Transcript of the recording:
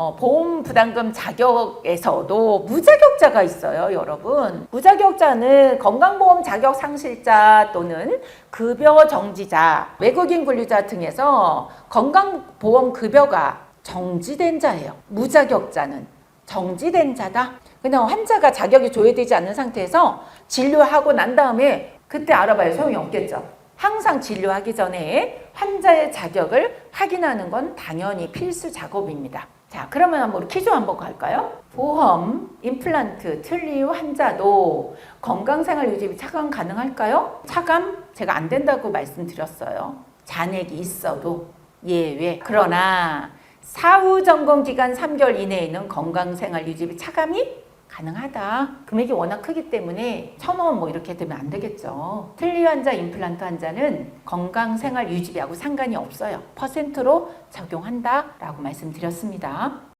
어, 보험 부담금 자격에서도 무자격자가 있어요, 여러분. 무자격자는 건강보험 자격 상실자 또는 급여 정지자, 외국인 근로자 등에서 건강보험 급여가 정지된 자예요. 무자격자는 정지된 자다. 그냥 환자가 자격이 조회되지 않는 상태에서 진료하고 난 다음에 그때 알아봐야 소용이 없겠죠. 항상 진료하기 전에 환자의 자격을 확인하는 건 당연히 필수 작업입니다. 자, 그러면 한번 퀴즈 한번 갈까요? 보험, 임플란트, 틀니 환자도 건강생활 유지 차감 가능할까요? 차감 제가 안 된다고 말씀드렸어요. 잔액이 있어도 예외. 그러나 사후 점검 기간 3개월 이내에는 건강생활 유지비 차감이 가능하다. 금액이 워낙 크기 때문에 천 원 뭐 이렇게 되면 안 되겠죠. 틀니 환자, 임플란트 환자는 건강 생활 유지비하고 상관이 없어요. 퍼센트로 적용한다라고 말씀드렸습니다.